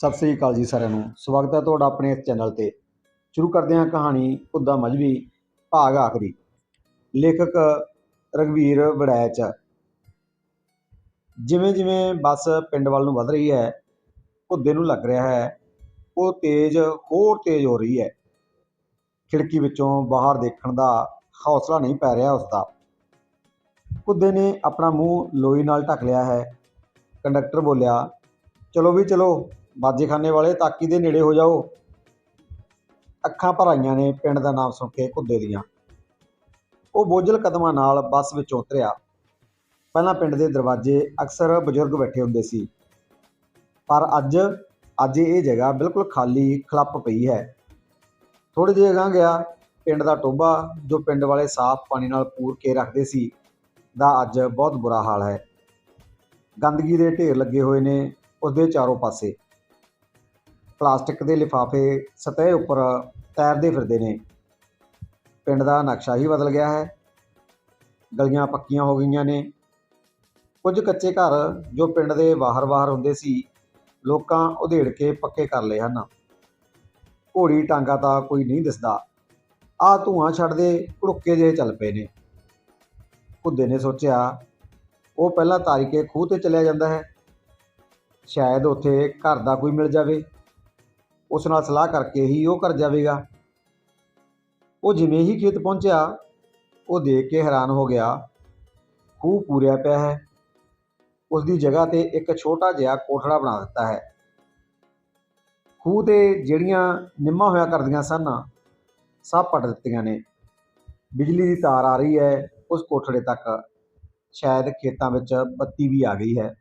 ਸਤਿ ਸ੍ਰੀ ਅਕਾਲ ਜੀ ਸਾਰਿਆਂ ਨੂੰ। ਸਵਾਗਤ ਹੈ ਤੁਹਾਡਾ ਆਪਣੇ ਇਸ ਚੈਨਲ ਤੇ। ਸ਼ੁਰੂ ਕਰਦੇ ਹਾਂ ਕਹਾਣੀ ਕੁੱਦਾ ਮਜਵੀ ਭਾਗ ਆਖਰੀ। ਲੇਖਕ ਰਗਵੀਰ ਵੜੈਚ। ਜਿਵੇਂ ਜਿਵੇਂ ਬੱਸ ਪਿੰਡ ਵੱਲ ਨੂੰ ਵਧ ਰਹੀ ਹੈ ਕੁੱਦੇ ਨੂੰ ਲੱਗ ਰਿਹਾ ਹੈ, ਉਹ ਤੇਜ਼, ਹੋਰ ਤੇਜ਼ ਹੋ ਰਹੀ ਹੈ। ਖਿੜਕੀ ਵਿੱਚੋਂ ਬਾਹਰ ਦੇਖਣ ਦਾ ਹੌਸਲਾ ਨਹੀਂ ਪੈ ਰਿਹਾ ਉਸਦਾ ਕੁੱਦੇ ਨੇ ਆਪਣਾ ਮੂੰਹ ਲੋਈ ਨਾਲ ਢੱਕ ਲਿਆ ਹੈ। ਕੰਡਕਟਰ ਬੋਲਿਆ, ਚਲੋ ਵੀ ਚਲੋ ਬਾਜੇਖਾਨੇ ਵਾਲੇ ਤਾਕੀ ਦੇ ਨੇੜੇ ਹੋ ਜਾਓ। ਅੱਖਾਂ ਭਰ ਆਈਆਂ ਨੇ ਪਿੰਡ ਦਾ ਨਾਮ ਸੁਣ ਕੇ ਕੁੱਦੇ ਦੀਆਂ। ਉਹ ਬੋਝਲ ਕਦਮਾਂ ਨਾਲ ਬੱਸ ਵਿੱਚੋਂ ਉਤਰਿਆ। ਪਹਿਲਾਂ ਪਿੰਡ ਦੇ ਦਰਵਾਜ਼ੇ ਅਕਸਰ ਬਜ਼ੁਰਗ ਬੈਠੇ ਹੁੰਦੇ ਸੀ। ਪਰ ਅੱਜ ਅੱਜ ਇਹ ਜਗ੍ਹਾ ਬਿਲਕੁਲ ਖਾਲੀ, ਖਲੱਪ ਪਈ ਹੈ। ਥੋੜੇ ਜਿਹੇ ਅਗਾਂਹ ਗਿਆ, ਪਿੰਡ ਦਾ ਟੋਬਾ ਜੋ ਪਿੰਡ ਵਾਲੇ ਸਾਫ਼ ਪਾਣੀ ਨਾਲ ਪੂਰ ਕੇ ਰੱਖਦੇ ਸੀ, ਦਾ ਅੱਜ ਬਹੁਤ ਬੁਰਾ ਹਾਲ ਹੈ। ਗੰਦਗੀ ਦੇ ਢੇਰ ਲੱਗੇ ਹੋਏ ਨੇ ਉਸਦੇ ਚਾਰੋਂ ਪਾਸੇ। ਪਲਾਸਟਿਕ ਦੇ ਲਿਫਾਫੇ ਸਤਹ ਉੱਪਰ ਤੈਰਦੇ ਫਿਰਦੇ ਨੇ। ਪਿੰਡ ਦਾ ਨਕਸ਼ਾ ਹੀ ਬਦਲ ਗਿਆ ਹੈ। ਗਲੀਆਂ ਪੱਕੀਆਂ ਹੋ ਗਈਆਂ ਨੇ। ਕੁਝ ਕੱਚੇ ਘਰ ਜੋ ਪਿੰਡ ਦੇ ਬਾਹਰ-ਬਾਹਰ ਹੁੰਦੇ ਸੀ, ਲੋਕਾਂ ਉਧੇੜ ਕੇ ਪੱਕੇ ਕਰ ਲਏ ਹਨ। ਘੋੜੀ ਟਾਂਗਾ ਤਾਂ ਕੋਈ ਨਹੀਂ ਦਿਸਦਾ। ਆ ਧੂਆਂ ਛੱਡਦੇ ਘੜੁੱਕੇ ਜਿਹੇ ਚੱਲ ਪਏ ਨੇ। ਕੁੱਦੇ ਨੇ ਸੋਚਿਆ, ਉਹ ਪਹਿਲਾਂ ਤਾਰੀਕੇ ਖੂਹ ਤੇ ਚਲਿਆ ਜਾਂਦਾ ਹੈ। ਸ਼ਾਇਦ ਉੱਥੇ ਘਰ ਦਾ ਕੋਈ ਮਿਲ ਜਾਵੇ। ਉਸ ਨਾਲ ਸਲਾਹ ਕਰਕੇ ਹੀ ਉਹ ਘਰ ਜਾਵੇਗਾ। ਉਹ ਜਿਵੇਂ ਹੀ ਖੇਤ ਪਹੁੰਚਿਆ, ਉਹ ਦੇਖ ਕੇ ਹੈਰਾਨ ਹੋ ਗਿਆ। ਖੂਹ ਪੂਰਿਆ ਪਿਆ ਹੈ। ਉਸ ਦੀ ਜਗ੍ਹਾ ਤੇ ਇੱਕ ਛੋਟਾ ਜਿਹਾ ਕੋਠੜਾ ਬਣਾ ਦਿੱਤਾ ਹੈ। ਖੂਹ ਤੇ ਜਿਹੜੀਆਂ ਨਿੰਮਾ ਹੋਇਆ ਕਰਦੀਆਂ ਸਨ, ਸਭ ਪੱਟ ਦਿੱਤੀਆਂ ਨੇ। ਬਿਜਲੀ ਦੀ ਤਾਰ ਆ ਰਹੀ ਹੈ ਉਸ ਕੋਠੜੇ ਤੱਕ। ਸ਼ਾਇਦ ਖੇਤਾਂ ਵਿੱਚ ਬੱਤੀ ਵੀ ਆ ਗਈ ਹੈ।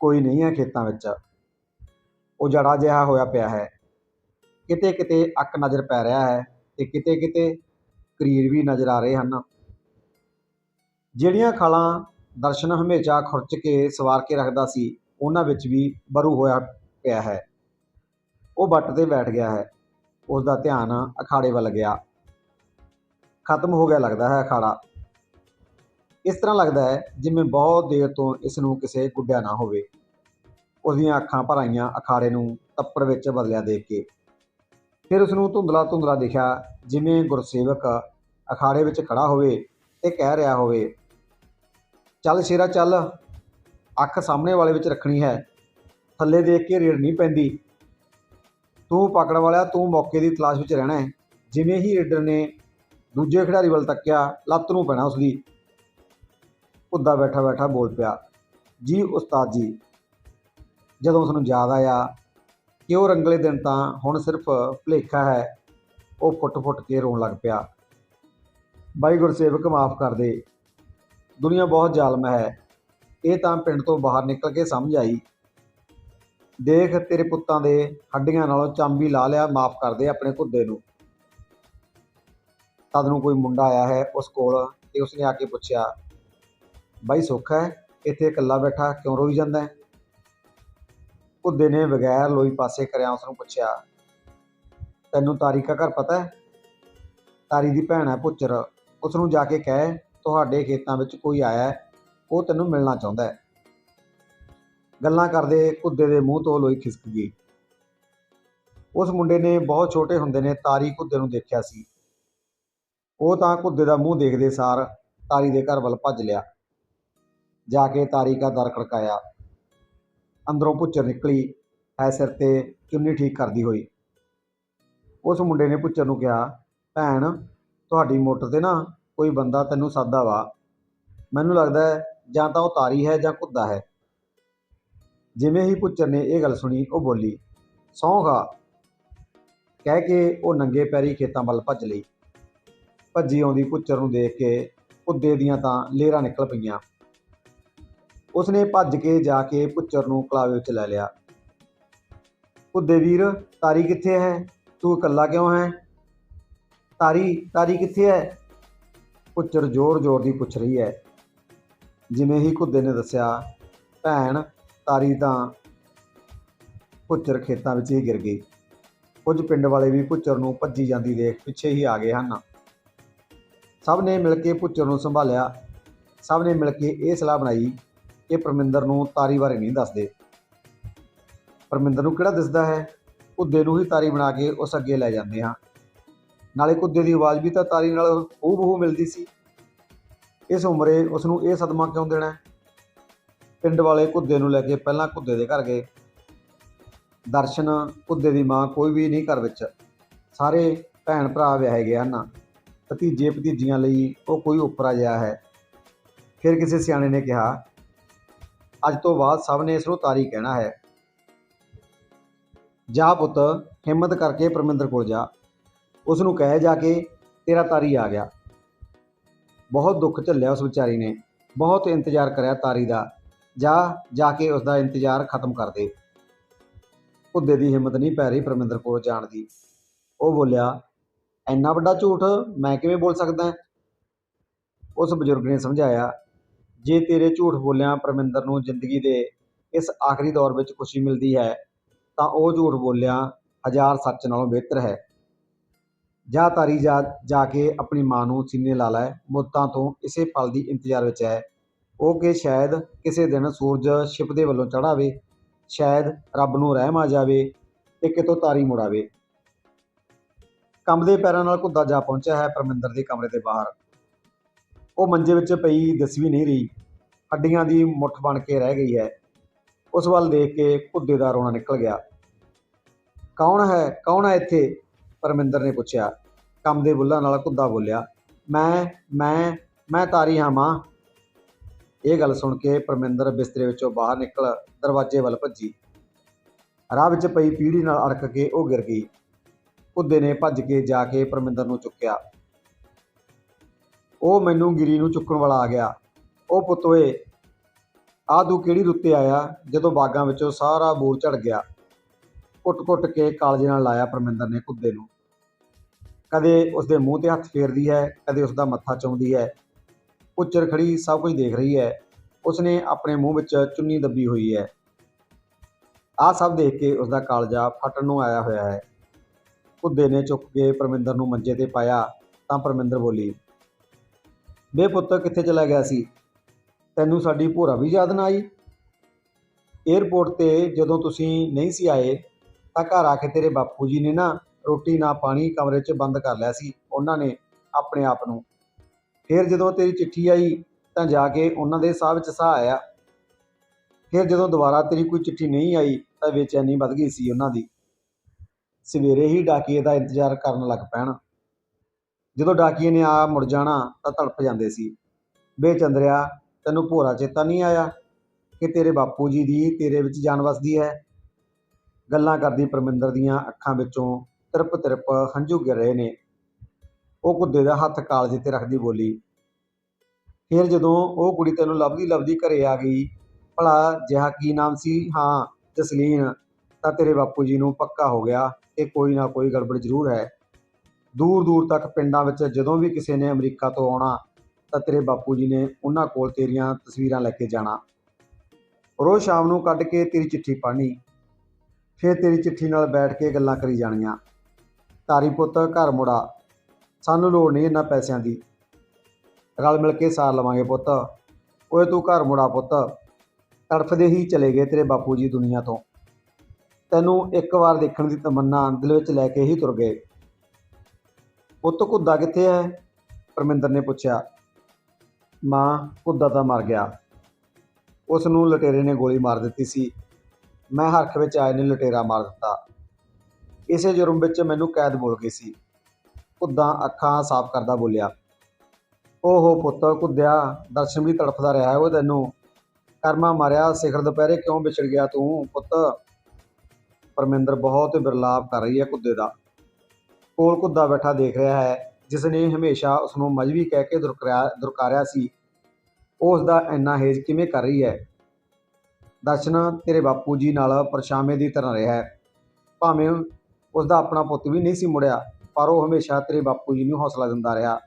ਕੋਈ ਨਹੀਂ ਹੈ ਖੇਤਾਂ ਵਿੱਚ। ਉਹ ਜੜਾ ਜਿਹਾ ਹੋਇਆ ਪਿਆ ਹੈ। ਕਿਤੇ ਕਿਤੇ ਅੱਕ ਨਜ਼ਰ ਪੈ ਰਿਹਾ ਹੈ ਤੇ ਕਿਤੇ ਕਿਤੇ ਕਰੀਰ ਵੀ ਨਜ਼ਰ ਆ ਰਹੇ ਹਨ। ਜਿਹੜੀਆਂ ਖਾਲਾਂ ਦਰਸ਼ਨ ਹਮੇਸ਼ਾ ਖੁਰਚ ਕੇ ਸਵਾਰ ਕੇ ਰੱਖਦਾ ਸੀ, ਉਹਨਾਂ ਵਿੱਚ ਵੀ ਬਰੂ ਹੋਇਆ ਪਿਆ ਹੈ। ਉਹ ਵੱਟ ਤੇ ਬੈਠ ਗਿਆ ਹੈ। ਉਸ ਦਾ ਧਿਆਨ ਅਖਾੜੇ ਵੱਲ ਗਿਆ। ਖਤਮ ਹੋ ਗਿਆ ਲੱਗਦਾ ਹੈ ਅਖਾੜਾ। ਇਸ ਤਰ੍ਹਾਂ ਲੱਗਦਾ ਹੈ ਜਿਵੇਂ ਬਹੁਤ ਦੇਰ ਤੋਂ ਇਸ ਨੂੰ ਕਿਸੇ ਗੁੱਡਿਆ ਨਾ ਹੋਵੇ। ਉਹਦੀਆਂ ਅੱਖਾਂ ਭਰ ਆਈਆਂ ਅਖਾੜੇ ਨੂੰ ਤੱਪੜ ਵਿੱਚ ਬਦਲਿਆ ਦੇਖ ਕੇ। ਫਿਰ ਉਸ ਨੂੰ ਧੁੰਦਲਾ ਧੁੰਦਲਾ ਦਿਖਿਆ, ਜਿਵੇਂ ਗੁਰਸੇਵਕ ਅਖਾੜੇ ਵਿੱਚ ਖੜਾ ਹੋਵੇ ਤੇ ਕਹਿ ਰਿਹਾ ਹੋਵੇ, ਚੱਲ ਸ਼ੇਰਾ, ਚੱਲ, ਅੱਖ ਸਾਹਮਣੇ ਵਾਲੇ ਵਿੱਚ ਰੱਖਣੀ ਹੈ, ਥੱਲੇ ਦੇਖ ਕੇ ਰੇੜ ਨਹੀਂ ਪੈਂਦੀ। ਤੂੰ ਪਕੜ ਵਾਲਿਆ, ਤੂੰ ਮੌਕੇ ਦੀ ਤਲਾਸ਼ ਵਿੱਚ ਰਹਿਣਾ ਹੈ। ਜਿਵੇਂ ਹੀ ਰੇਡਰ ਨੇ ਦੂਜੇ ਖਿਡਾਰੀ ਵੱਲ ਤੱਕਿਆ, ਲੱਤ ਨੂੰ ਪੈਣਾ ਉਸਦੀ। ਉੱਦਾ ਬੈਠਾ ਬੈਠਾ ਬੋਲ ਪਿਆ, ਜੀ, ਉਸਤਾਦ ਜੀ ਜਦੋਂ ਉਸ ਨੂੰ ਯਾਦ ਆਇਆ ਕਿ ਉਹ ਰੰਗਲੇ ਦਿਨ ਤਾਂ ਹੁਣ ਸਿਰਫ ਭੁਲੇਖਾ ਹੈ, ਉਹ ਫੁੱਟ-ਫੁੱਟ ਕੇ ਰੋਣ ਲੱਗ ਪਿਆ। ਬਾਈ ਗੁਰਸੇਵਕ, ਮਾਫ ਕਰ ਦੇ। ਦੁਨੀਆ ਬਹੁਤ ਜ਼ਾਲਮ ਹੈ। ਇਹ ਤਾਂ ਪਿੰਡ ਤੋਂ ਬਾਹਰ ਨਿਕਲ ਕੇ ਸਮਝ ਆਈ। ਦੇਖ ਤੇਰੇ ਪੁੱਤਾਂ ਦੇ ਹੱਡੀਆਂ ਨਾਲੋਂ ਚਾਂਬੀ ਲਾ ਲਿਆ, ਮਾਫ ਕਰ ਦੇ ਆਪਣੇ ਕੁੱਦੇ ਨੂੰ। ਤਦ ਨੂੰ ਕੋਈ ਮੁੰਡਾ ਆਇਆ ਹੈ ਉਸ ਕੋਲ ਤੇ ਉਸਨੇ ਆ ਕੇ ਪੁੱਛਿਆ, ਬਾਈ ਸੁੱਖ ਹੈ? ਇੱਥੇ ਇਕੱਲਾ ਬੈਠਾ ਕਿਉਂ ਰੋਈ ਜਾਂਦਾ ਹੈ? ਕੁੱਦੇ ਨੇ ਬਗੈਰ ਲੋਈ ਪਾਸੇ ਕਰਿਆ ਉਸ ਨੂੰ ਪੁੱਛਿਆ, ਤੈਨੂੰ ਤਾਰੀ ਦਾ ਘਰ ਪਤਾ ਹੈ? ਤਾਰੀ ਦੀ ਭੈਣ ਹੈ ਪੁੱਚਰ ਉਸ ਨੂੰ ਜਾ ਕੇ ਕਹਿ, ਤੁਹਾਡੇ ਖੇਤਾਂ ਵਿੱਚ ਕੋਈ ਆਇਆ ਉਹ ਤੈਨੂੰ ਮਿਲਣਾ ਚਾਹੁੰਦਾ ਹੈ। ਗੱਲਾਂ ਕਰਦੇ ਕੁੱਦੇ ਦੇ ਮੂੰਹ ਤੋਂ ਲੋਈ ਖਿਸਕ ਗਈ। ਉਸ ਮੁੰਡੇ ਨੇ ਬਹੁਤ ਛੋਟੇ ਹੁੰਦੇ ਨੇ ਤਾਰੀ ਕੁੱਦੇ ਨੂੰ ਦੇਖਿਆ ਸੀ। ਉਹ ਤਾਂ ਕੁੱਦੇ ਦਾ ਮੂੰਹ ਦੇਖਦੇ ਸਾਰ ਤਾਰੀ ਦੇ ਘਰ ਵੱਲ ਭੱਜ ਲਿਆ। ਜਾ ਕੇ ਤਾਰੀ ਦਾ ਦਰ ਖੜਕਾਇਆ। ਅੰਦਰੋਂ ਪੁੱਚਰ ਨਿਕਲੀ, ਹੈ ਸਿਰ ਤੇ, ਚੁੰਨੀ ਠੀਕ ਕਰਦੀ ਹੋਈ। ਉਸ ਮੁੰਡੇ ਨੇ ਪੁੱਚਰ ਨੂੰ ਕਿਹਾ, ਭੈਣ, ਤੁਹਾਡੀ ਮੋਟਰ ਤੇ ਨਾ ਕੋਈ ਬੰਦਾ ਤੈਨੂੰ ਸਾਦਾ ਵਾ। ਮੈਨੂੰ ਲੱਗਦਾ ਹੈ ਜਾਂ ਤਾਂ ਉਹ ਤਾਰੀ ਹੈ ਜਾਂ ਕੁੱਦਾ ਹੈ। ਜਿਵੇਂ ਹੀ ਪੁੱਚਰ ਨੇ ਇਹ ਗੱਲ ਸੁਣੀ, ਉਹ ਬੋਲੀ, ਸਹੁੰ ਖਾ। ਕਹਿ ਕੇ ਉਹ ਨੰਗੇ ਪੈਰੀ ਖੇਤਾਂ ਵੱਲ ਭੱਜ ਲਈ। ਭੱਜੀ ਆਉਂਦੀ ਪੁੱਚਰ ਨੂੰ ਦੇਖ ਕੇ ਕੁੱਦੇ ਦੀਆਂ ਤਾਂ ਲੇਰਾਂ ਨਿਕਲ ਪਈਆਂ। ਉਸਨੇ ਭੱਜ ਕੇ ਜਾ ਕੇ ਪੁੱਚਰ ਨੂੰ ਕਲਾਵੇ ਵਿੱਚ ਲੈ ਲਿਆ। ਭੁੱਦੇ ਵੀਰ, ਤਾਰੀ ਕਿੱਥੇ ਹੈ? ਤੂੰ ਇਕੱਲਾ ਕਿਉਂ ਹੈ? ਤਾਰੀ ਤਾਰੀ ਕਿੱਥੇ ਹੈ? ਪੁੱਚਰ ਜ਼ੋਰ-ਜ਼ੋਰ ਦੀ ਪੁੱਛ ਰਹੀ ਹੈ। ਜਿਵੇਂ ਹੀ ਕੁੱਦੇ ਨੇ ਦੱਸਿਆ, ਭੈਣ, ਤਾਰੀ ਤਾਂ ਪੁੱਚਰ ਖੇਤਾਂ ਵਿੱਚ ਹੀ ਗਿਰ ਗਈ। ਕੁਝ ਪਿੰਡ ਵਾਲੇ ਵੀ ਪੁੱਚਰ ਨੂੰ ਭੱਜੀ ਜਾਂਦੀ ਦੇਖ ਪਿੱਛੇ ਹੀ ਆ ਗਏ ਹਨ। ਸਭ ਨੇ ਮਿਲ ਕੇ ਪੁੱਚਰ ਨੂੰ ਸੰਭਾਲਿਆ। ਸਭ ਨੇ ਮਿਲ ਕੇ ਇਹ ਸਲਾਹ ਬਣਾਈ ਕਿ ਪਰਮਿੰਦਰ ਨੂੰ ਤਾਰੀ ਬਾਰੇ ਨਹੀਂ ਦੱਸਦੇ। ਪਰਮਿੰਦਰ ਨੂੰ ਕਿਹੜਾ ਦਿਸਦਾ ਹੈ? ਕੁੱਦੇ ਨੂੰ ਹੀ ਤਾਰੀ ਬਣਾ ਕੇ ਉਸ ਅੱਗੇ ਲੈ ਜਾਂਦੇ ਹਾਂ। ਨਾਲੇ ਕੁੱਦੇ ਦੀ ਆਵਾਜ਼ ਵੀ ਤਾਂ ਤਾਰੀ ਨਾਲ ਹੂ-ਬਹੂ ਮਿਲਦੀ ਸੀ। ਇਸ ਉਮਰੇ ਉਸ ਨੂੰ ਇਹ ਸਦਮਾ ਕਿਉਂ ਦੇਣਾ ਪਿੰਡ ਵਾਲੇ ਕੁੱਦੇ ਨੂੰ ਲੈ ਕੇ ਪਹਿਲਾਂ ਕੁੱਦੇ ਦੇ ਘਰ ਗਏ। ਦਰਸ਼ਨ ਕੁੱਦੇ ਦੀ ਮਾਂ ਕੋਈ ਵੀ ਨਹੀਂ ਘਰ ਵਿੱਚ। ਸਾਰੇ ਭੈਣ ਭਰਾ ਵਿਆਹੇ ਗਏ ਹਨ। ਭਤੀਜੇ ਭਤੀਜੀਆਂ ਲਈ ਉਹ ਕੋਈ ਉਪਰਾ ਜਿਹਾ ਹੈ। ਫਿਰ ਕਿਸੇ ਸਿਆਣੇ ਨੇ ਕਿਹਾ ਅੱਜ ਤੋਂ ਬਾਅਦ ਸਭ ਨੇ ਇਸ ਨੂੰ ਤਾਰੀ ਕਹਿਣਾ ਹੈ। ਜਾ ਪੁੱਤ, ਹਿੰਮਤ ਕਰਕੇ ਪਰਮਿੰਦਰ ਕੋਲ ਜਾ। ਉਸ ਨੂੰ ਕਹਿ ਜਾ ਕੇ ਤੇਰਾ ਤਾਰੀ ਆ ਗਿਆ। ਬਹੁਤ ਦੁੱਖ ਝੱਲਿਆ ਉਸ ਵਿਚਾਰੀ ਨੇ। ਬਹੁਤ ਇੰਤਜ਼ਾਰ ਕਰਿਆ ਤਾਰੀ ਦਾ। ਜਾ ਜਾ ਕੇ ਉਸ ਦਾ ਇੰਤਜ਼ਾਰ ਖਤਮ ਕਰ ਦੇ। ਕੁੱਦੇ ਦੀ ਹਿੰਮਤ ਨਹੀਂ ਪੈ ਰਹੀ ਪਰਮਿੰਦਰ ਕੋਲ ਜਾਣ ਦੀ। ਉਹ ਬੋਲਿਆ, ਇੰਨਾ ਵੱਡਾ ਝੂਠ ਮੈਂ ਕਿਵੇਂ ਬੋਲ ਸਕਦਾ? ਉਸ ਬਜ਼ੁਰਗ ਨੇ ਸਮਝਾਇਆ ਜੇ ਤੇਰੇ ਝੂਠ ਬੋਲਿਆਂ ਪਰਮਿੰਦਰ ਨੂੰ ਜ਼ਿੰਦਗੀ ਦੇ ਇਸ ਆਖਰੀ ਦੌਰ ਵਿੱਚ ਖੁਸ਼ੀ ਮਿਲਦੀ ਹੈ, ਤਾਂ ਉਹ ਝੂਠ ਬੋਲਿਆਂ ਹਜ਼ਾਰ ਸੱਚ ਨਾਲੋਂ ਬਿਹਤਰ ਹੈ। ਜਾ ਤਾਰੀ ਜਾ ਜਾ ਕੇ ਆਪਣੀ ਮਾਂ ਨੂੰ ਸੀਨੇ ਲਾ ਲੈ, ਮੁੱਤਾਂ ਤੋਂ ਇਸੇ ਪਲ ਦੀ ਇੰਤਜ਼ਾਰ ਵਿੱਚ ਹੈ। ਉਹ ਕਿ ਸ਼ਾਇਦ ਕਿਸੇ ਦਿਨ ਸੂਰਜ ਛਿਪ ਦੇ ਵੱਲੋਂ ਚੜਾਵੇ ਸ਼ਾਇਦ ਰੱਬ ਨੂੰ ਰਹਿਮ ਆ ਜਾਵੇ ਤੇ ਕਿਤੋਂ ਤਾਰੀ ਮੁੜਾਵੇ। ਕੰਬਦੇ ਪੈਰਾਂ ਨਾਲ ਕੁੱਦਾ ਜਾ ਪਹੁੰਚਿਆ ਹੈ ਪਰਮਿੰਦਰ ਦੇ ਕਮਰੇ ਦੇ ਬਾਹਰ। ਉਹ ਮੰਜੇ ਵਿੱਚ ਪਈ ਦਿਸ ਵੀ ਨਹੀਂ ਰਹੀ। ਹੱਡੀਆਂ ਦੀ ਮੁੱਠ ਬਣ ਕੇ ਰਹਿ ਗਈ ਹੈ। ਉਸ ਵੱਲ ਦੇਖ ਕੇ ਕੁੱਦੇ ਦਾ ਰੋਣਾ ਨਿਕਲ ਗਿਆ। ਕੌਣ ਹੈ? ਕੌਣ ਹੈ ਇੱਥੇ? ਪਰਮਿੰਦਰ ਨੇ ਪੁੱਛਿਆ। ਕੰਮ ਦੇ ਬੁੱਲਾਂ ਨਾਲ ਕੁੱਦਾ ਬੋਲਿਆ, ਮੈਂ ਮੈਂ ਮੈਂ ਤਾਰੀ ਹਾਂ ਮਾਂ ਇਹ ਗੱਲ ਸੁਣ ਕੇ ਪਰਮਿੰਦਰ ਬਿਸਤਰੇ ਵਿੱਚੋਂ ਬਾਹਰ ਨਿਕਲ ਦਰਵਾਜ਼ੇ ਵੱਲ ਭੱਜੀ। ਰਾਹ ਵਿੱਚ ਪਈ ਪੀੜੀ ਨਾਲ ਅੜਕ ਕੇ ਉਹ ਗਿਰ ਗਈ। ਕੁੱਦੇ ਨੇ ਭੱਜ ਕੇ ਜਾ ਕੇ ਪਰਮਿੰਦਰ ਨੂੰ ਚੁੱਕਿਆ। ਉਹ ਮੈਨੂੰ ਗਿਰੀ ਨੂੰ ਚੁੱਕਣ ਵਾਲਾ ਆ ਗਿਆ। ਉਹ ਪੁੱਤ ਓਏ ਆ ਤੂੰ ਕਿਹੜੀ ਰੁੱਤੇ ਆਇਆ ਜਦੋਂ ਬਾਗਾਂ ਵਿੱਚੋਂ ਸਾਰਾ ਬੂਰ ਝੜ ਗਿਆ? ਕੁੱਟ-ਕੁੱਟ ਕੇ ਕਾਲਜੇ ਨਾਲ ਲਾਇਆ ਪਰਮਿੰਦਰ ਨੇ ਕੁੱਦੇ ਨੂੰ। ਕਦੇ ਉਸ ਦੇ ਮੂੰਹ ਤੇ ਹੱਥ ਫੇਰਦੀ ਹੈ, ਕਦੇ ਉਸ ਦਾ ਮੱਥਾ ਚਾਉਂਦੀ ਹੈ। ਉੱਚਰ ਖੜੀ ਸਭ ਕੁਝ ਦੇਖ ਰਹੀ ਹੈ। ਉਸਨੇ ਆਪਣੇ ਮੂੰਹ ਵਿੱਚ ਚੁੰਨੀ ਦੱਬੀ ਹੋਈ ਹੈ। ਆਹ ਸਭ ਦੇਖ ਕੇ ਉਸ ਦਾ ਕਾਲਜਾ ਫਟਣ ਨੂੰ ਆਇਆ ਹੋਇਆ ਹੈ। ਕੁੱਦੇ ਨੇ ਚੁੱਕ ਕੇ ਪਰਮਿੰਦਰ ਨੂੰ ਮੰਜੇ ਤੇ ਪਾਇਆ ਤਾਂ ਪਰਮਿੰਦਰ ਬੋਲੀ ਬੇ ਪੁੱਤ, ਕਿੱਥੇ ਚਲਾ ਗਿਆ ਸੀ? ਤੈਨੂੰ ਸਾਡੀ ਭੋਰਾ ਵੀ ਯਾਦ ਨਾ ਆਈ? ਏਅਰਪੋਰਟ ਤੇ ਜਦੋਂ ਤੁਸੀਂ ਨਹੀਂ ਸੀ ਆਏ, ਤਾਂ ਘਰ ਆ ਕੇ ਤੇਰੇ ਬਾਪੂ ਜੀ ਨੇ ਨਾ ਰੋਟੀ ਨਾ ਪਾਣੀ ਕਮਰੇ 'ਚ ਬੰਦ ਕਰ ਲਿਆ ਸੀ, ਉਹਨਾਂ ਨੇ ਆਪਣੇ ਆਪ ਨੂੰ। ਫਿਰ ਜਦੋਂ ਤੇਰੀ ਚਿੱਠੀ ਆਈ, ਤਾਂ ਜਾ ਕੇ ਉਹਨਾਂ ਦੇ ਸਾਹ ਵਿੱਚ ਸਾਹ ਆਇਆ। ਫਿਰ ਜਦੋਂ ਦੁਬਾਰਾ ਤੇਰੀ ਕੋਈ ਚਿੱਠੀ ਨਹੀਂ ਆਈ, ਤਾਂ ਬੇਚੈਨੀ ਵੱਧ ਗਈ ਸੀ ਉਹਨਾਂ ਦੀ। ਸਵੇਰੇ ਹੀ ਡਾਕੀਏ ਦਾ ਇੰਤਜ਼ਾਰ ਕਰਨ ਲੱਗ ਪੈਣ। ਜਦੋਂ ਡਾਕੀਏ ਨੇ ਆ ਮੁੜ ਜਾਣਾ ਤਾਂ ਤੜਪ ਜਾਂਦੇ ਸੀ। ਬੇ ਚੰਦਰਿਆ, ਤੈਨੂੰ ਭੋਰਾ ਚੇਤਾ ਨਹੀਂ ਆਇਆ ਕਿ ਤੇਰੇ ਬਾਪੂ ਜੀ ਦੀ ਤੇਰੇ ਵਿੱਚ ਜਾਨ ਵਸਦੀ ਹੈ? ਗੱਲਾਂ ਕਰਦੀ ਪਰਮਿੰਦਰ ਦੀਆਂ ਅੱਖਾਂ ਵਿੱਚੋਂ ਤਿਰਪ ਤਿਰਪ ਹੰਝੂ ਗਿਰ ਰਹੇ ਨੇ। ਉਹ ਕੁੱਦੇ ਦਾ ਹੱਥ ਕਾਲਜੇ ਤੇ ਰੱਖਦੀ ਬੋਲੀ, ਫਿਰ ਜਦੋਂ ਉਹ ਕੁੜੀ ਤੈਨੂੰ ਲੱਭਦੀ ਲੱਭਦੀ ਘਰੇ ਆ ਗਈ, ਭਲਾ ਜਿਹਾ ਕੀ ਨਾਮ ਸੀ? ਹਾਂ, ਜਸਲੀਨ, ਤਾਂ ਤੇਰੇ ਬਾਪੂ ਜੀ ਨੂੰ ਪੱਕਾ ਹੋ ਗਿਆ ਕਿ ਕੋਈ ਨਾ ਕੋਈ ਗੜਬੜ ਜ਼ਰੂਰ ਹੈ। ਦੂਰ ਦੂਰ ਤੱਕ ਪਿੰਡਾਂ ਵਿੱਚ ਜਦੋਂ ਵੀ ਕਿਸੇ ਨੇ ਅਮਰੀਕਾ ਤੋਂ ਆਉਣਾ, ਤਾਂ ਤੇਰੇ ਬਾਪੂ ਜੀ ਨੇ ਉਹਨਾਂ ਕੋਲ ਤੇਰੀਆਂ ਤਸਵੀਰਾਂ ਲੈ ਕੇ ਜਾਣਾ। ਰੋਜ਼ ਸ਼ਾਮ ਨੂੰ ਕੱਢ ਕੇ ਤੇਰੀ ਚਿੱਠੀ ਪੜ੍ਹਨੀ, ਫਿਰ ਤੇਰੀ ਚਿੱਠੀ ਨਾਲ ਬੈਠ ਕੇ ਗੱਲਾਂ ਕਰੀ ਜਾਣੀਆਂ। ਤਾਰੀ ਪੁੱਤ, ਘਰ ਮੁੜਾ। ਸਾਨੂੰ ਲੋੜ ਨਹੀਂ ਇਹਨਾਂ ਪੈਸਿਆਂ ਦੀ। ਰਲ ਮਿਲ ਕੇ ਸਾਰ ਲਵਾਂਗੇ ਪੁੱਤ। ਓਏ ਤੂੰ ਘਰ ਮੁੜਾ ਪੁੱਤ। ਤੜਫਦੇ ਹੀ ਚਲੇ ਗਏ ਤੇਰੇ ਬਾਪੂ ਜੀ ਦੁਨੀਆ ਤੋਂ। ਤੈਨੂੰ ਇੱਕ ਵਾਰ ਦੇਖਣ ਦੀ ਤਮੰਨਾ ਦਿਲ ਵਿੱਚ ਲੈ ਕੇ ਹੀ ਤੁਰ ਗਏ। ਪੁੱਤ ਕੁੱਦਾ ਕਿੱਥੇ ਹੈ ਪਰਮਿੰਦਰ ਨੇ ਪੁੱਛਿਆ। ਮਾਂ ਕੁੱਦਾ ਤਾਂ ਮਰ ਗਿਆ। ਉਸ ਨੂੰ ਲਟੇਰੇ ਨੇ ਗੋਲੀ ਮਾਰ ਦਿੱਤੀ ਸੀ। ਮੈਂ ਹਰਖ ਵਿੱਚ ਆਏ ਨੇ ਲਟੇਰਾ ਮਾਰ ਦਿੱਤਾ। ਇਸੇ ਜੁਰਮ ਵਿੱਚ ਮੈਨੂੰ ਕੈਦ ਬੋਲ ਗਈ ਸੀ। ਕੁੱਦਾਂ ਅੱਖਾਂ ਸਾਫ਼ ਕਰਦਾ ਬੋਲਿਆ, ਓਹੋ ਪੁੱਤ ਕੁੱਦਿਆ ਦਰਸ਼ਨ ਵੀ ਤੜਫਦਾ ਰਿਹਾ ਉਹ ਤੈਨੂੰ। ਕਰਮਾ ਮਾਰਿਆ, ਸਿਖਰ ਦੁਪਹਿਰੇ ਕਿਉਂ ਵਿਛੜ ਗਿਆ ਤੂੰ ਪੁੱਤ? ਪਰਮਿੰਦਰ ਬਹੁਤ ਬਿਰਲਾਪ ਕਰ ਰਹੀ ਹੈ ਕੁੱਦੇ ਦਾ। ਕੋਲ ਕੁੱਦਾ ਬੈਠਾ ਦੇਖ ਰਿਹਾ ਹੈ ਜਿਸ ਨੇ ਹਮੇਸ਼ਾ ਉਸ ਨੂੰ ਮਜਬੀ ਕਹਿ ਕੇ ਦੁਰਕਰਿਆ, ਦੁਰਕਾਰਿਆ ਸੀ। ਉਹ ਉਸ ਦਾ ਇੰਨਾ ਹੇਜ ਕਿਵੇਂ ਕਰ ਰਹੀ ਹੈ? ਦਰਸ਼ਨ ਤੇਰੇ ਬਾਪੂ ਜੀ ਨਾਲ ਪਰਛਾਵੇਂ ਦੀ ਤਰ੍ਹਾਂ ਰਿਹਾ ਹੈ। ਭਾਵੇਂ ਉਸ ਦਾ ਆਪਣਾ ਪੁੱਤ ਵੀ ਨਹੀਂ ਸੀ ਮੁੜਿਆ, ਪਰ ਉਹ ਹਮੇਸ਼ਾ ਤੇਰੇ ਬਾਪੂ ਜੀ ਨੂੰ ਹੌਸਲਾ ਦਿੰਦਾ ਰਿਹਾ।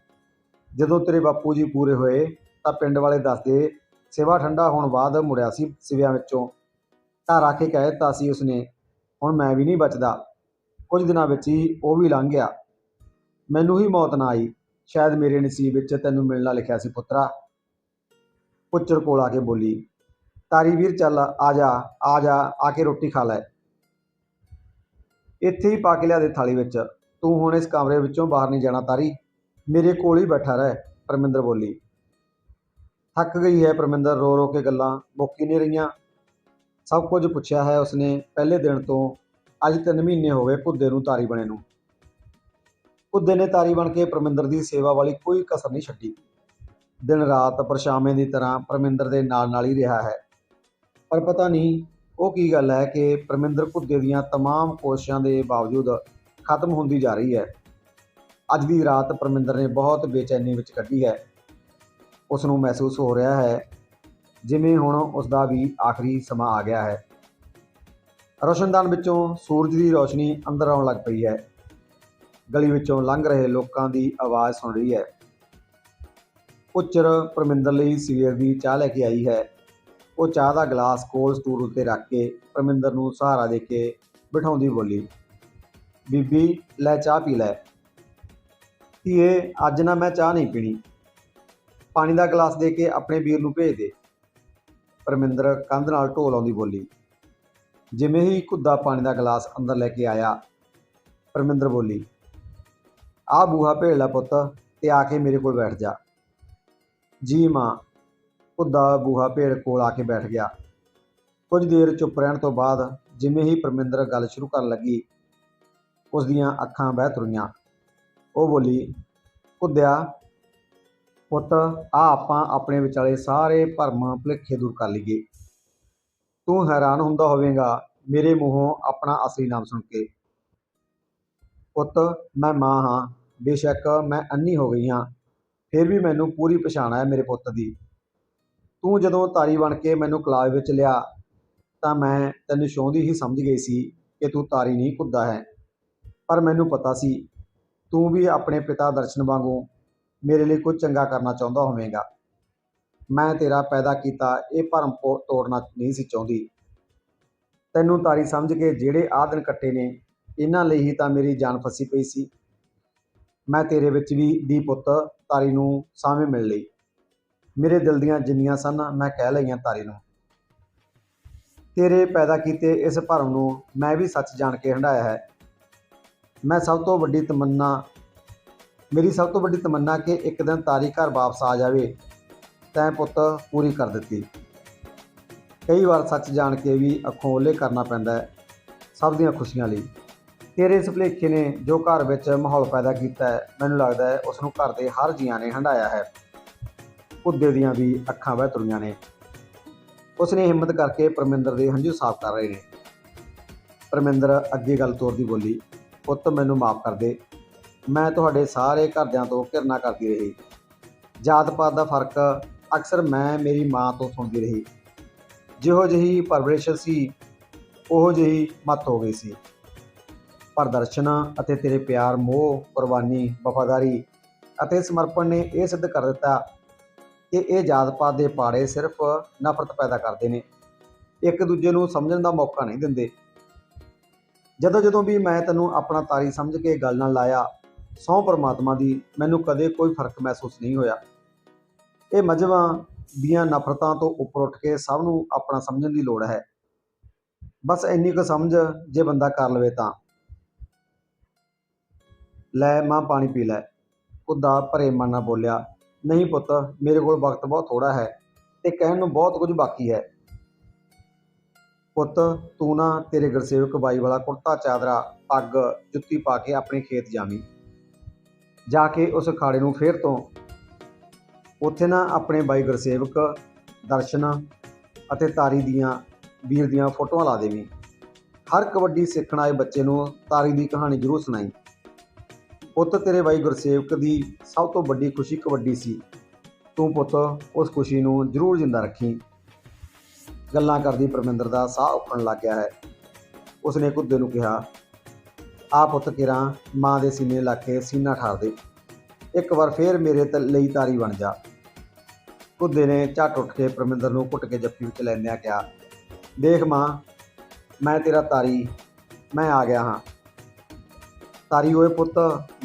ਜਦੋਂ ਤੇਰੇ ਬਾਪੂ ਜੀ ਪੂਰੇ ਹੋਏ, ਤਾਂ ਪਿੰਡ ਵਾਲੇ ਦੱਸਦੇ, ਸੇਵਾ ਠੰਡਾ ਹੋਣ ਬਾਅਦ ਮੁੜਿਆ ਸੀ ਸਿਵਿਆਂ ਵਿੱਚੋਂ। ਘਰ ਆ ਕੇ ਕਹਿ ਦਿੱਤਾ ਸੀ ਉਸਨੇ, ਹੁਣ ਮੈਂ ਵੀ ਨਹੀਂ ਬਚਦਾ। ਕੁਝ ਦਿਨਾਂ ਵਿੱਚ ਹੀ ਉਹ ਵੀ ਲੰਘ ਗਿਆ। ਮੈਨੂੰ ਹੀ ਮੌਤ ਨਾ ਆਈ। ਸ਼ਾਇਦ ਮੇਰੇ ਨਸੀਬ ਵਿੱਚ ਤੈਨੂੰ ਮਿਲਣਾ ਲਿਖਿਆ ਸੀ ਪੁੱਤਰਾ। ਪੁੱਚਰ ਕੋਲ ਆ ਕੇ ਬੋਲੀ, ਤਾਰੀ ਵੀਰ ਚੱਲ, ਆ ਜਾ ਆ ਜਾ, ਆ ਕੇ ਰੋਟੀ ਖਾ ਲੈ। ਇੱਥੇ ਹੀ ਪਾ ਕੇ ਲਿਆ ਦੇ ਥਾਲੀ ਵਿੱਚ, ਤੂੰ ਹੁਣ ਇਸ ਕਮਰੇ ਵਿੱਚੋਂ ਬਾਹਰ ਨਹੀਂ ਜਾਣਾ ਤਾਰੀ। ਮੇਰੇ ਕੋਲ ਹੀ ਬੈਠਾ ਰਹਿ, ਪਰਮਿੰਦਰ ਬੋਲੀ। ਥੱਕ ਗਈ ਹੈ ਪਰਮਿੰਦਰ ਰੋ ਰੋ ਕੇ ਗੱਲਾਂ, ਮੁੱਕੀ ਨਹੀਂ ਰਹੀਆਂ। ਸਭ ਕੁਝ ਪੁੱਛਿਆ ਹੈ ਉਸਨੇ ਪਹਿਲੇ ਦਿਨ ਤੋਂ ਅੱਜ 3 ਮਹੀਨੇ ਹੋ ਗਏ ਕੁੱਦੇ ਨੂੰ ਤਾਰੀ ਬਣੇ ਨੂੰ ਕੁੱਦੇ ਨੇ ਤਾਰੀ ਬਣ ਕੇ ਪਰਮਿੰਦਰ ਦੀ ਸੇਵਾ ਵਾਲੀ ਕੋਈ ਕਸਰ ਨਹੀਂ ਛੱਡੀ ਦਿਨ ਰਾਤ ਪਰਛਾਵੇਂ ਦੀ ਤਰ੍ਹਾਂ ਪਰਮਿੰਦਰ ਦੇ ਨਾਲ ਨਾਲ ਹੀ ਰਿਹਾ ਹੈ ਪਰ ਪਤਾ ਨਹੀਂ ਉਹ ਕੀ ਗੱਲ ਹੈ ਕਿ ਪਰਮਿੰਦਰ ਕੁੱਦੇ ਦੀਆਂ तमाम ਕੋਸ਼ਿਸ਼ਾਂ ਦੇ ਬਾਵਜੂਦ ਖਤਮ ਹੁੰਦੀ ਜਾ ਰਹੀ ਹੈ ਅੱਜ ਦੀ ਰਾਤ ਪਰਮਿੰਦਰ ਨੇ ਬਹੁਤ ਬੇਚੈਨੀ ਵਿੱਚ ਕੱਢੀ ਹੈ ਉਸ ਨੂੰ ਮਹਿਸੂਸ ਹੋ ਰਿਹਾ ਹੈ ਜਿਵੇਂ ਹੁਣ ਉਸ ਦਾ ਵੀ ਆਖਰੀ ਸਮਾਂ ਆ ਗਿਆ ਹੈ ਰੋਸ਼ਨਦਾਨ ਵਿੱਚੋਂ ਸੂਰਜ ਦੀ ਰੋਸ਼ਨੀ ਅੰਦਰ ਆਉਣ ਲੱਗ ਪਈ ਹੈ। ਗਲੀ ਵਿੱਚੋਂ ਲੰਘ ਰਹੇ ਲੋਕਾਂ ਦੀ ਆਵਾਜ਼ ਸੁਣ ਰਹੀ ਹੈ। ਉੱਚਰ ਪਰਮਿੰਦਰ ਲਈ ਸਵੇਰ ਦੀ ਚਾਹ ਲੈ ਕੇ ਆਈ ਹੈ। ਉਹ ਚਾਹ ਦਾ ਗਲਾਸ ਕੋਲ ਸਟੂਲ ਉੱਤੇ ਰੱਖ ਕੇ ਪਰਮਿੰਦਰ ਨੂੰ ਸਹਾਰਾ ਦੇ ਕੇ ਬਿਠਾਉਂਦੀ ਬੋਲੀ, ਬੀਬੀ, ਲੈ ਚਾਹ ਪੀ ਲੈ। ਧੀਏ, ਅੱਜ ਨਾ ਮੈਂ ਚਾਹ ਨਹੀਂ ਪੀਣੀ। ਪਾਣੀ ਦਾ ਗਲਾਸ ਦੇ ਕੇ ਆਪਣੇ ਵੀਰ ਨੂੰ ਭੇਜ ਦੇ। ਪਰਮਿੰਦਰ ਕੰਧ ਨਾਲ ਢੋਲ ਆਉਂਦੀ ਬੋਲੀ ਜਿਵੇਂ ਹੀ ਕੁੱਦਾ ਪਾਣੀ ਦਾ ਗਲਾਸ ਅੰਦਰ ਲੈ ਕੇ ਆਇਆ, ਪਰਮਿੰਦਰ ਬੋਲੀ, ਆ ਬੂਹਾ ਭੇੜ ਲੈ ਪੁੱਤ ਤੇ ਆ ਕੇ ਮੇਰੇ ਕੋਲ ਬੈਠ ਜਾ। ਜੀ ਮਾਂ। ਕੁੱਦਾ ਬੂਹਾ ਭੇੜ ਕੋਲ ਆ ਕੇ ਬੈਠ ਗਿਆ। ਕੁਝ ਦੇਰ ਚੁੱਪ ਰਹਿਣ ਤੋਂ ਬਾਅਦ ਜਿਵੇਂ ਹੀ ਪਰਮਿੰਦਰ ਗੱਲ ਸ਼ੁਰੂ ਕਰਨ ਲੱਗੀ, ਉਸ ਦੀਆਂ ਅੱਖਾਂ ਬਹਿ ਤੁਰੀਆਂ। ਉਹ ਬੋਲੀ ਕੁੱਦਿਆ ਪੁੱਤ, ਆ ਆਪਾਂ ਆਪਣੇ ਵਿਚਾਲੇ ਸਾਰੇ ਭਰਮ ਭੁਲੇਖੇ ਦੂਰ ਕਰ ਲਈਏ। ਤੂੰ ਹੈਰਾਨ ਹੁੰਦਾ ਹੋਵੇਂਗਾ, ਮੇਰੇ ਮੂੰਹੋਂ ਆਪਣਾ ਅਸਲੀ ਨਾਮ ਸੁਣ ਕੇ। ਪੁੱਤ, ਮੈਂ ਮਾਂ ਹਾਂ। ਬੇਸ਼ੱਕ ਮੈਂ ਅੰਨੀ ਹੋ ਗਈ ਹਾਂ। ਫਿਰ ਵੀ ਮੈਨੂੰ ਪੂਰੀ ਪਛਾਣ ਹੈ ਮੇਰੇ ਪੁੱਤ ਦੀ। ਤੂੰ ਜਦੋਂ ਤਾਰੀ ਬਣ ਕੇ ਮੈਨੂੰ ਕਲਾਸ ਵਿੱਚ ਲਿਆ, ਤਾਂ ਮੈਂ ਤੈਨੂੰ ਛੋਂਦੀ ਹੀ ਸਮਝ ਗਈ ਸੀ ਕਿ ਤੂੰ ਤਾਰੀ ਨਹੀਂ ਕੁੱਦਾ ਹੈ। ਪਰ ਮੈਨੂੰ ਪਤਾ ਸੀ, ਤੂੰ ਵੀ ਆਪਣੇ ਪਿਤਾ ਦਰਸ਼ਨ ਵਾਂਗੂ ਮੇਰੇ ਲਈ ਕੁਝ ਚੰਗਾ ਕਰਨਾ ਚਾਹੁੰਦਾ ਹੋਵੇਂਗਾ। ਮੈਂ ਤੇਰਾ ਪੈਦਾ ਕੀਤਾ, ਇਹ ਭਰਮ ਤੋੜਨਾ ਨਹੀਂ ਸੀ ਚਾਹੁੰਦੀ। ਤੈਨੂੰ ਤਾਰੀ ਸਮਝ ਕੇ ਜਿਹੜੇ ਆਹ ਦਿਨ ਕੱਟੇ ਨੇ, ਇਹਨਾਂ ਲਈ ਹੀ ਤਾਂ ਮੇਰੀ ਜਾਨ ਫਸੀ ਪਈ ਸੀ। ਮੈਂ ਤੇਰੇ ਵਿੱਚ ਵੀ ਦੀ ਪੁੱਤ, ਤਾਰੀ ਨੂੰ ਸਾਵੇਂ ਮਿਲ ਲਈ। ਮੇਰੇ ਦਿਲ ਦੀਆਂ ਜਿੰਨੀਆਂ ਸਨ, ਮੈਂ ਕਹਿ ਲਈਆਂ ਤਾਰੀ ਨੂੰ। ਤੇਰੇ ਪੈਦਾ ਕੀਤੇ ਇਸ ਭਰਮ ਨੂੰ ਮੈਂ ਵੀ ਸੱਚ ਜਾਣ ਕੇ ਹੰਢਾਇਆ ਹੈ। ਮੈਂ ਸਭ ਤੋਂ ਵੱਡੀ ਤਮੰਨਾ, ਮੇਰੀ ਸਭ ਤੋਂ ਵੱਡੀ ਤਮੰਨਾ ਕਿ ਇੱਕ ਦਿਨ ਤਾਰੀ ਘਰ ਵਾਪਸ ਆ ਜਾਵੇ। ਤੈਂ ਪੁੱਤ ਪੂਰੀ ਕਰ ਦਿੱਤੀ। ਕਈ ਵਾਰ ਸੱਚ ਜਾਣ ਕੇ ਵੀ ਅੱਖੋਂ ਓਲੇ ਕਰਨਾ ਪੈਂਦਾ ਹੈ ਸਭ ਦੀਆਂ ਖੁਸ਼ੀਆਂ ਲਈ। ਤੇਰੇ ਇਸ ਭੁਲੇਖੇ ਨੇ ਜੋ ਘਰ ਵਿੱਚ ਮਾਹੌਲ ਪੈਦਾ ਕੀਤਾ ਹੈ, ਮੈਨੂੰ ਲੱਗਦਾ ਹੈ ਉਸ ਨੂੰ ਘਰ ਦੇ ਹਰ ਜੀਆਂ ਨੇ ਹੰਢਾਇਆ ਹੈ। ਕੁੱਦੇ ਦੀਆਂ ਵੀ ਅੱਖਾਂ ਵਹਿ ਤੁਰੀਆਂ ਨੇ। ਉਸ ਨੇ ਹਿੰਮਤ ਕਰਕੇ ਪਰਮਿੰਦਰ ਦੇ ਹੰਝੂ ਸਾਫ਼ ਕਰ ਰਹੇ ਨੇ। ਪਰਮਿੰਦਰ ਅੱਗੇ ਗੱਲ ਤੋਰਦੀ ਬੋਲੀ, ਪੁੱਤ ਮੈਨੂੰ ਮਾਫ ਕਰ ਦੇ। ਮੈਂ ਤੁਹਾਡੇ ਸਾਰੇ ਘਰਦਿਆਂ ਤੋਂ ਘਿਰਨਾ ਕਰਦੀ ਰਹੀ। ਜਾਤ ਪਾਤ ਦਾ ਫ਼ਰਕ ਅਕਸਰ ਮੈਂ ਮੇਰੀ ਮਾਂ ਤੋਂ ਸੁਣਦੀ ਰਹੀ। ਜਿਹੋ ਜਿਹੀ ਪਰਵਰਿਸ਼ ਸੀ, ਉਹੋ ਜਿਹੀ ਮਤ ਹੋ ਗਈ ਸੀ। ਪਰ ਦਰਸ਼ਨ ਅਤੇ ਤੇਰੇ ਪਿਆਰ, ਮੋਹ, ਕੁਰਬਾਨੀ, ਵਫਾਦਾਰੀ ਅਤੇ ਸਮਰਪਣ ਨੇ ਇਹ ਸਿੱਧ ਕਰ ਦਿੱਤਾ ਕਿ ਇਹ ਜਾਤ ਪਾਤ ਦੇ ਪਾੜੇ ਸਿਰਫ ਨਫ਼ਰਤ ਪੈਦਾ ਕਰਦੇ ਨੇ। ਇੱਕ ਦੂਜੇ ਨੂੰ ਸਮਝਣ ਦਾ ਮੌਕਾ ਨਹੀਂ ਦਿੰਦੇ। ਜਦੋਂ ਜਦੋਂ ਵੀ ਮੈਂ ਤੈਨੂੰ ਆਪਣਾ ਤਾਰੀ ਸਮਝ ਕੇ ਗੱਲ ਨਾਲ ਲਾਇਆ ਸਹੁੰ ਪਰਮਾਤਮਾ ਦੀ ਮੈਨੂੰ ਕਦੇ ਕੋਈ ਫ਼ਰਕ ਮਹਿਸੂਸ ਨਹੀਂ ਹੋਇਆ। ਇਹ ਮਜਬਾਂ ਦੀਆਂ ਨਫ਼ਰਤਾਂ ਤੋਂ ਉੱਪਰ ਉੱਠ ਕੇ ਸਭ ਨੂੰ ਆਪਣਾ ਸਮਝਣ ਦੀ ਲੋੜ ਹੈ। ਬਸ ਇੰਨੀ ਕੁ ਸਮਝ ਜੇ ਬੰਦਾ ਕਰ ਲਵੇ ਤਾਂ। ਲੈ ਮਾਂ, ਪਾਣੀ ਪੀ ਲੈ। ਕੁੱਦਾ ਭਰੇ ਮਨ ਨਾਲ ਬੋਲਿਆ, ਨਹੀਂ ਪੁੱਤ, ਮੇਰੇ ਕੋਲ ਵਕਤ ਬਹੁਤ ਥੋੜਾ ਹੈ ਤੇ ਕਹਿਣ ਨੂੰ ਬਹੁਤ ਕੁਝ ਬਾਕੀ ਹੈ। ਪੁੱਤ, ਤੂੰ ਨਾ ਤੇਰੇ ਗੁਰਸੇਵਕ ਬਾਈ ਵਾਲਾ ਕੁੜਤਾ, ਚਾਦਰਾ, ਪੱਗ, ਜੁੱਤੀ ਪਾ ਕੇ ਆਪਣੇ ਖੇਤ ਜਾਵੀਂ। ਜਾ ਕੇ ਉਸ ਅਖਾੜੇ ਨੂੰ ਫੇਰ ਤੋਂ ਉੱਥੇ ਨਾ ਆਪਣੇ ਬਾਈ ਗੁਰਸੇਵਕ ਦਰਸ਼ਨ ਅਤੇ ਤਾਰੀ ਦੀਆਂ, ਵੀਰ ਦੀਆਂ ਫੋਟੋਆਂ ਲਾ ਦੇਵੀਂ ਹਰ ਕਬੱਡੀ ਸਿੱਖਣ ਆਏ ਬੱਚੇ ਨੂੰ ਤਾਰੀ ਦੀ ਕਹਾਣੀ ਜ਼ਰੂਰ ਸੁਣਾਈ। ਪੁੱਤ, ਤੇਰੇ ਬਾਈ ਗੁਰਸੇਵਕ ਦੀ ਸਭ ਤੋਂ ਵੱਡੀ ਖੁਸ਼ੀ ਕਬੱਡੀ ਸੀ। ਤੂੰ ਪੁੱਤ, ਉਸ ਖੁਸ਼ੀ ਨੂੰ ਜ਼ਰੂਰ ਜਿੰਦਾ ਰੱਖੀ। ਗੱਲਾਂ ਕਰਦੀ ਪਰਮਿੰਦਰ ਦਾ ਸਾਹ ਉੱਠਣ ਲੱਗ ਗਿਆ ਹੈ। ਉਸਨੇ ਕੁੱਦੇ ਨੂੰ ਕਿਹਾ, ਆ ਪੁੱਤ ਕਿਰਾਂ ਮਾਂ ਦੇ ਸੀਨੇ ਲਾ ਕੇ ਸੀਨਾ ਠਾਰ ਦੇ। ਇੱਕ ਵਾਰ ਫੇਰ ਮੇਰੇ ਤੇ ਲਈ ਤਾਰੀ ਬਣ ਜਾ। ਕੁੱਦੇ ਨੇ ਝੱਟ ਉੱਠ ਕੇ ਪਰਮਿੰਦਰ ਨੂੰ ਘੁੱਟ ਕੇ ਜੱਫੀ ਵਿੱਚ ਲੈਂਦਿਆਂ ਕਿਹਾ ਦੇਖ ਮਾਂ, ਮੈਂ ਤੇਰਾ ਤਾਰੀ, ਮੈਂ ਆ ਗਿਆ ਹਾਂ। ਤਾਰੀ ਓਏ ਪੁੱਤ,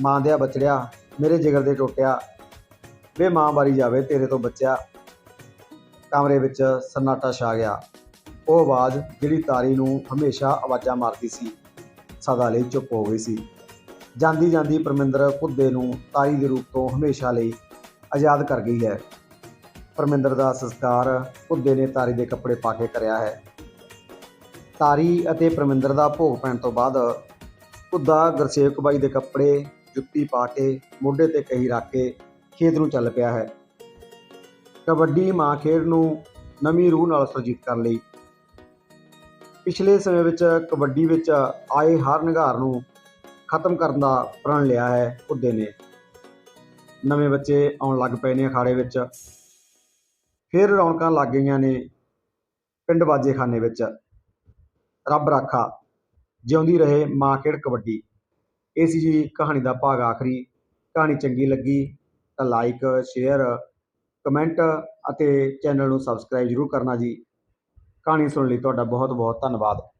ਮਾਂ ਦਿਆ ਬਚੜਿਆ, ਮੇਰੇ ਜਿਗਰ ਦੇ ਟੁੱਟਿਆ। ਵੇ ਮਾਂ ਬਾਰੀ ਜਾਵੇ ਤੇਰੇ ਤੋਂ ਬੱਚਿਆ। ਕਮਰੇ ਵਿੱਚ ਸਨਾਟਾ ਛਾ ਗਿਆ। ਉਹ ਆਵਾਜ਼ ਜਿਹੜੀ ਤਾਰੀ ਨੂੰ ਹਮੇਸ਼ਾ ਆਵਾਜ਼ਾਂ ਮਾਰਦੀ ਸੀ, ਸਦਾ ਲਈ ਚੁੱਪ ਹੋ ਗਈ ਸੀ। ਜਾਂਦੀ ਜਾਂਦੀ ਪਰਮਿੰਦਰ ਕੁੱਦੇ ਨੂੰ ਤਾਰੀ ਦੇ ਰੂਪ ਤੋਂ ਹਮੇਸ਼ਾ ਲਈ ਆਜ਼ਾਦ ਕਰ ਗਈ ਹੈ। ਪਰਮਿੰਦਰ ਦਾ ਸੰਸਕਾਰ ਕੁੱਦੇ ਨੇ ਤਾਰੀ ਦੇ ਕੱਪੜੇ ਪਾ ਕੇ ਕਰਿਆ ਹੈ। ਤਾਰੀ ਅਤੇ ਪਰਮਿੰਦਰ ਦਾ ਭੋਗ ਪੈਣ ਤੋਂ ਬਾਅਦ ਕੁੱਦਾ ਗੁਰਸੇਵਕ ਬਾਈ ਦੇ ਕੱਪੜੇ, ਜੁੱਤੀ ਪਾ ਕੇ ਮੋਢੇ ਤੇ ਕਹੀ ਰੱਖ ਕੇ ਖੇਤ ਨੂੰ ਚੱਲ ਪਿਆ ਹੈ। ਕਬੱਡੀ ਮਾਂ ਖੇਡ ਨੂੰ ਨਵੀਂ ਰੂਹ ਨਾਲ ਸੁਰਜੀਤ ਕਰਨ ਲਈ ਪਿਛਲੇ ਸਮੇਂ ਵਿੱਚ ਕਬੱਡੀ ਵਿੱਚ ਆਏ ਹਰ ਨਿਗਾਰ ਨੂੰ ਖਤਮ ਕਰਨ ਦਾ ਪ੍ਰਣ ਲਿਆ ਹੈ ਕੁੱਦੇ ਨੇ। ਨਵੇਂ ਬੱਚੇ ਆਉਣ ਲੱਗ ਪਏ ਨੇ ਅਖਾੜੇ ਵਿੱਚ। ਫਿਰ ਰੌਣਕਾਂ ਲੱਗ ਗਈਆਂ ਨੇ ਪਿੰਡ ਬਾਜੇਖਾਨੇ ਵਿੱਚ। ਰੱਬ ਰਾਖਾ, ਜਿਉਂਦੀ ਰਹੇ ਮਾਂ ਖੇਡ ਕਬੱਡੀ। ਇਹ ਸੀ ਜੀ ਕਹਾਣੀ ਦਾ ਭਾਗ ਆਖਰੀ। ਕਹਾਣੀ ਚੰਗੀ ਲੱਗੀ ਤਾਂ ਲਾਈਕ ਸ਼ੇਅਰ ਕਮੈਂਟ ਅਤੇ ਚੈਨਲ ਨੂੰ ਸਬਸਕ੍ਰਾਈਬ ਜ਼ਰੂਰ ਕਰਨਾ ਜੀ। ਕਹਾਣੀ ਸੁਣਨ ਲਈ ਤੁਹਾਡਾ ਬਹੁਤ ਬਹੁਤ ਧੰਨਵਾਦ।